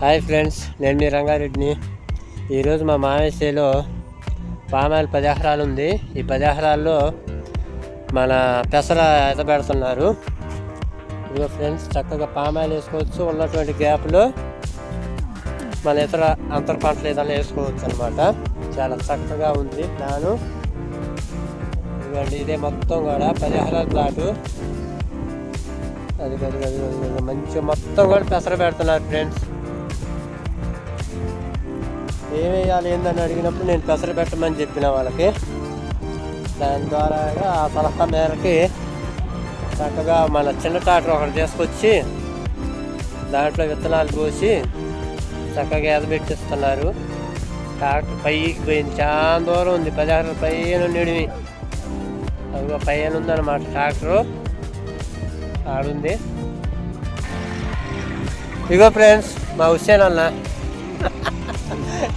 Hi friends నేను మీ రంగారెడ్డిని. ఈరోజు మా మామేశ్వరిలో పామాయిల్ పది ఎకరాలు ఉంది. ఈ పది ఎకరాల్లో మన పెసర ఎతబెడుతున్నారు ఇదిగో ఫ్రెండ్స్ చక్కగా పామాయిల్ వేసుకోవచ్చు. ఉన్నటువంటి గ్యాప్లో మన ఇతర అంతర పంటలు ఏదైనా వేసుకోవచ్చు అనమాట చాలా చక్కగా ఉంది ప్లాను. ఇదిగోండి ఇదే మొత్తం కూడా పది ఎకరాల ప్లాటు అది అది అది అది మంచిగా మొత్తం కూడా పెసర పెడుతున్నారు ఫ్రెండ్స్. ఏం వేయాలి ఏందని అడిగినప్పుడు నేను పెసర పెట్టమని చెప్పిన వాళ్ళకి. దాని ద్వారా ఆ సలహా మేరకి చక్కగా మన చిన్న ట్రాక్టర్ ఒకటి తీసుకొచ్చి దాంట్లో విత్తనాలు పోసి చక్కగా ఎదబెట్టిస్తున్నారు ట్రాక్టర్ పైకి పోయింది. చాలా దూరం ఉంది. పదహారు పైన నిడివి అదిగో పైన ఉందన్నమాట ట్రాక్టరు. ఆడుంది. ఇగో ఫ్రెండ్స్ మా హుస్సేన్ అన్న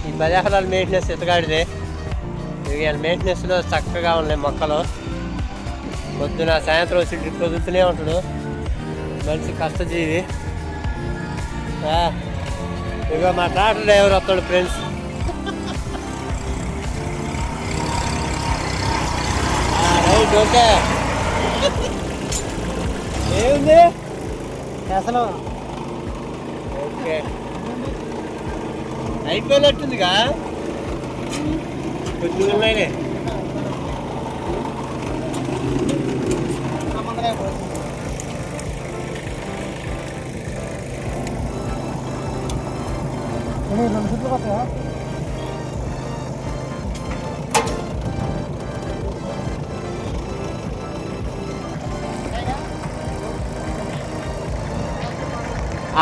ఈ పది ఎకరాల మెయింటెనెన్స్ ఎత్తగాడిదే. ఇక మెయింటెనెన్స్లో చక్కగా ఉన్నాయి మొక్కలు. పొద్దున సాయంత్రం వచ్చి డ్రిప్ వదులుతూనే ఉంటాడు. మంచి కష్టజీవి. ఆ, మా ట్రాక్టర్ డ్రైవర్ వస్తాడు ఫ్రెండ్స్ రైట్ ఓకే. ఏముంది? అసలు ఓకే. అయిపోయినట్టుందిగా కొద్దిగా ఉన్నాయిలే రెండు చుట్లు కొత్తగా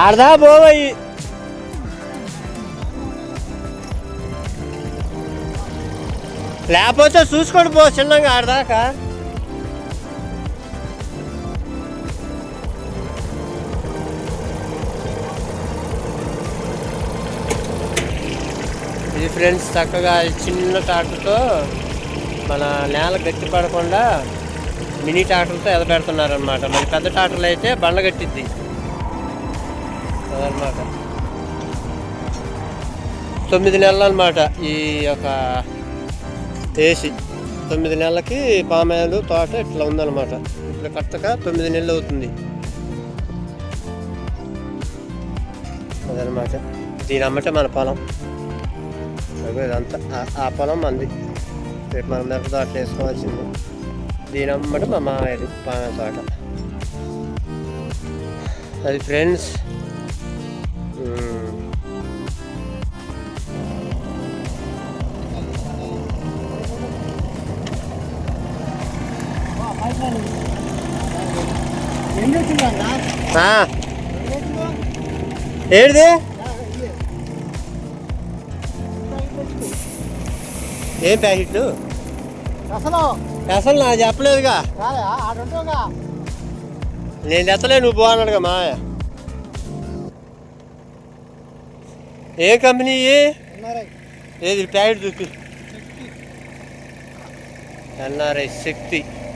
ఆడదా పోవయి లేకపోతే చూసుకొని పో చిన్నగా ఆడదాకా ఇది ఫ్రెండ్స్ చక్కగా చిన్న ట్రాక్టర్తో మన నేల గట్టి పడకుండా మినీ ట్రాక్టర్తో ఎదబెడుతున్నారనమాట మన పెద్ద ట్రాక్టర్లు అయితే బండ కట్టిద్ది. అదనమాట తొమ్మిది నెలలు అనమాట ఈ యొక్క ఏసి తొమ్మిది నెలలకి పామాయిలు తోట ఇట్లా ఉందన్నమాట. ఇట్లా కరెక్ట్గా తొమ్మిది నెలలు అవుతుంది. అదనమాట దీని అమ్మటే మన పొలం. ఇదంతా. ఆ- పొలం మంది. రేపు మనం మిరప తోట వేసుకోవాల్సింది. దీని అమ్మట మా మామయ్యది పామాయి తోట. అది ఫ్రెండ్స్ ఏడిది? ఏం ప్యాకెట్ అసలు నాకు చెప్పలేదుగా. నేను తెత్తలే నువ్వు పో అన్నాడుగా మా ఏ కంపెనీ ఏది ప్యాకెట్ చూపి. ఎన్ఆర్ఐ శక్తి.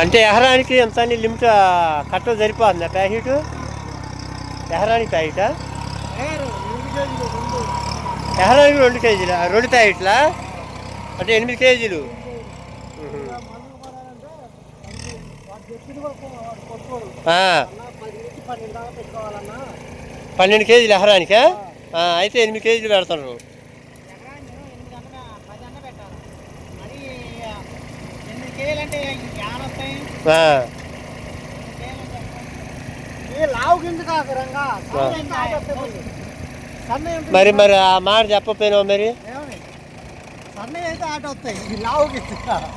అంటే ఎకరానికి ఎంత లిమిట్ కట్ట సరిపోతుంది ఆ ప్యాకెట్? ఎకరానికి ప్యాకెటా? ఎహరానికి రెండు ఎకరానికి రెండు కేజీలు? రెండు ప్యాకెట్లా? అంటే ఎనిమిది కేజీలు. పన్నెండు కేజీలు ఎకరానికా అయితే ఎనిమిది కేజీలు పెడతారు ఎకరాన్ని ఎనిమిది అన్న పది అన్న పెట్టాలి మరి ఎనిమిది కేజీలు అంటే యాన్ వస్తాయి ఆ, ఏ లావు కింద కాక రంగా సన్న మరి మరి ఆ మాట చెప్పపోయినావు మరి?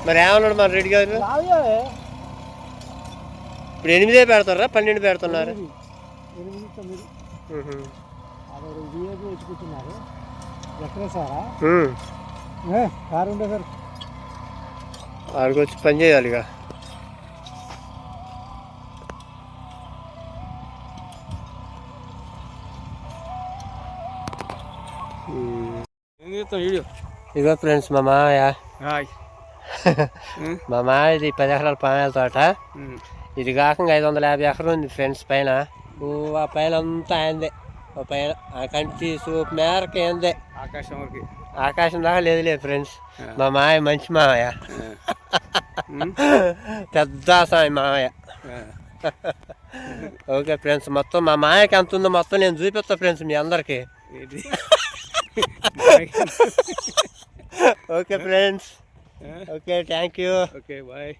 మరి ఏమన్నాడు మరి రెడ్డి గారు? ఇప్పుడు ఎనిమిదే పెడతారా? పన్నెండు పెడుతున్నారు? ఎక్కడ సారా. కారు ఉండే సార్. ఆడికి వచ్చి పని చేయాలి ఇక ఇగో ఫ్రెండ్స్ మా మామయ్య మా మామయ్యది పది ఎకరాల పామాయిల తోట ఇది కాకుండా ఐదు వందల యాభై ఎకరం ఉంది ఫ్రెండ్స్ పైన ఆ పైన అంతా ఆయనదే పైన ఆ కంటి సూపు మేరకు ఏందే ఆకాశం వరకు ఆకాశం దాకా లేదు లేదు ఫ్రెండ్స్ మా మామయ్య మంచి మామయ్య. పెద్ద సాయి మామయ్య. ఓకే ఫ్రెండ్స్ మొత్తం మా మామయ్యకి ఎంత ఉందో మొత్తం నేను చూపిస్తా ఫ్రెండ్స్ మీ అందరికి. Okay friends. Okay thank you okay bye.